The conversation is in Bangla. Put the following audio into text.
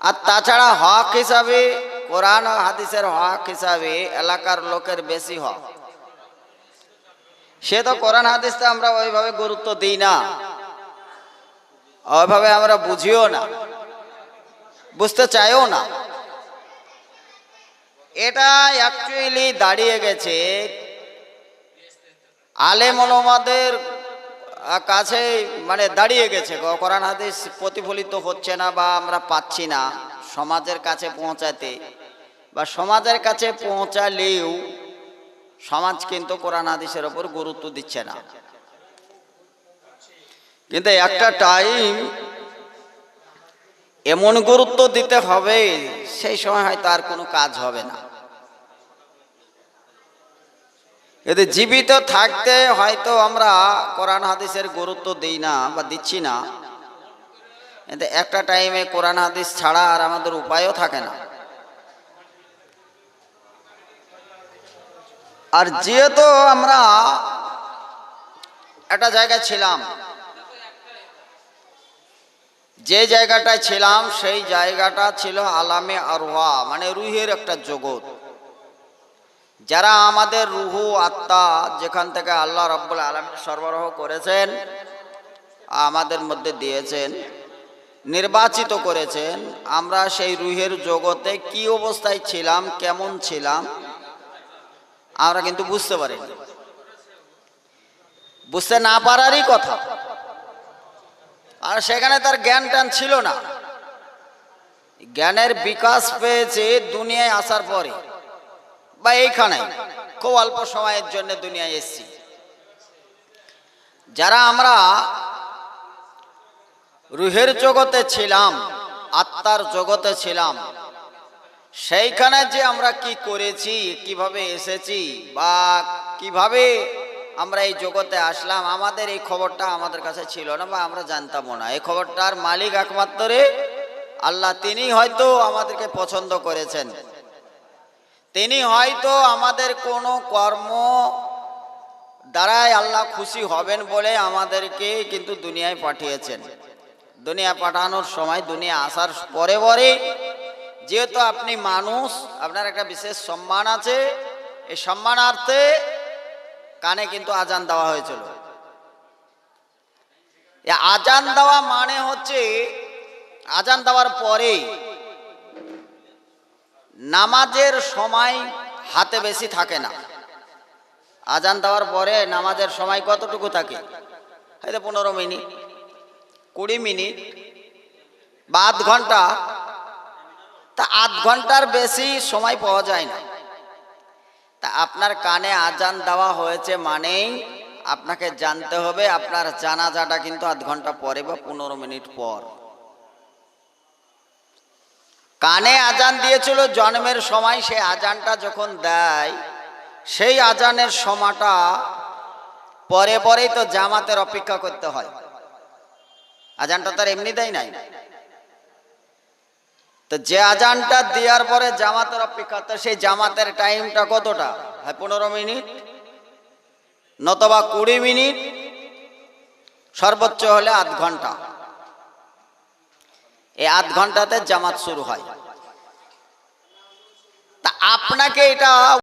আর তাছাড়া হক হিসাবে, কোরআন হাদিসের হক হিসাবে এলাকার লোকের বেশি হক। সে তো কোরআন হাদিসটা আমরা ওইভাবে গুরুত্ব দিই না। ওইভাবে আমরা বুঝিও না। বুঝতে চাইও না। এটা অ্যাকচুয়ালি দাঁড়িয়ে গেছে আলেম ওলামাদের কাছে মানে দাঁড়িয়ে গেছে। কোরআন হাদিস প্রতিফলিত হচ্ছে না বা আমরা পাচ্ছি না। সমাজের কাছে পৌঁছাতে বা সমাজের কাছে পৌঁছালেও সমাজ কিন্তু কোরআন হাদিসের ওপর গুরুত্ব দিচ্ছে না। কিন্তু একটা টাইম এমন গুরুত্ব দিতে হবে, সেই সময় হয়তো আর কোনো কাজ হবে না। এতে জীবিত থাকতে হয়তো আমরা কোরআন হাদিসের গুরুত্ব দিই না বা দিচ্ছি না এতে একটা টাইমে কোরআন হাদিস ছাড়া আর আমাদের উপায়ও থাকে না। আর যেহেতু আমরা একটা জায়গায় ছিলাম, যে জায়গাটায় ছিলাম সেই জায়গাটা ছিল আলামে আরোহা মানে রুহের একটা জগৎ। যারা আমাদের রুহু আত্মা যেখান থেকে আল্লাহ রব্বুল আলমী সরবরাহ করেছেন, আমাদের মধ্যে দিয়েছেন, নির্বাচিত করেছেন, আমরা সেই রুহের জগতে কি অবস্থায় ছিলাম, কেমন ছিলাম, আমরা কিন্তু বুঝতে পারিনি। বুঝতে না পারারই কথা। আর সেখানে তার জ্ঞান টান ছিল না। জ্ঞানের বিকাশ পেয়েছে দুনিয়ায় আসার পরে। বা এইখানে? খুব অল্প সময়ের জন্য দুনিয়ায় এসছি। যারা আমরা রুহের জগতে ছিলাম, আত্মার জগতে ছিলাম, সেইখানে যে আমরা কি করেছি, কীভাবে এসেছি বা কীভাবে আমরা এই জগতে আসলাম, আমাদের এই খবরটা আমাদের কাছে ছিল না বা আমরা জানতামও না। এই খবরটার মালিক একমাত্রে আল্লাহ তিনি হয়তো আমাদেরকে পছন্দ করেছেন। তিনি হয়তো আমাদের কোনো কর্ম দ্বারাই আল্লাহ খুশি হবেন বলে আমাদেরকে কিন্তু দুনিয়ায় পাঠিয়েছেন। দুনিয়া পাঠানোর সময়, দুনিয়া আসার পরে পরে যেহেতু আপনি মানুষ, আপনার একটা বিশেষ সম্মান আছে। এই সম্মানার্থে কানে কিন্তু আজান দেওয়া হয়েছিল। আজান দেওয়া মানে হচ্ছে, আজান দেওয়ার পরে নামাজের সময় হাতে বেশি থাকে না। আজান দেওয়ার পরে নামাজের সময় কতটুকু থাকে? হয়তো পনেরো মিনিট, কুড়ি মিনিট বা আধ ঘণ্টা। তা আধ ঘণ্টার বেশি সময় পাওয়া যায় না। তা আপনার কানে আজান দেওয়া হয়েছে মানেই আপনাকে জানতে হবে, আপনার জানাজাটা কিন্তু আধ ঘণ্টা পরে বা পনেরো মিনিট পর। কানে আজান দিয়েছিল, জন্মের সময় সেই আজানটা যখন দেয়, সেই আজানের সময়টা পরে পরেই তো জামাতের অপেক্ষা করতে হয়। আজানটা তার এমনি দেয় নাই। তো যে আজানটা দেওয়ার পরে জামাতের অপেক্ষা, তো সেই জামাতের টাইমটা কতটা? হয়, পনেরো মিনিট, নতবা কুড়ি মিনিট, সর্বোচ্চ হলে আধ ঘণ্টা। এই আধ ঘন্টাতে জামাত শুরু হয়। তা আপনাকে এটা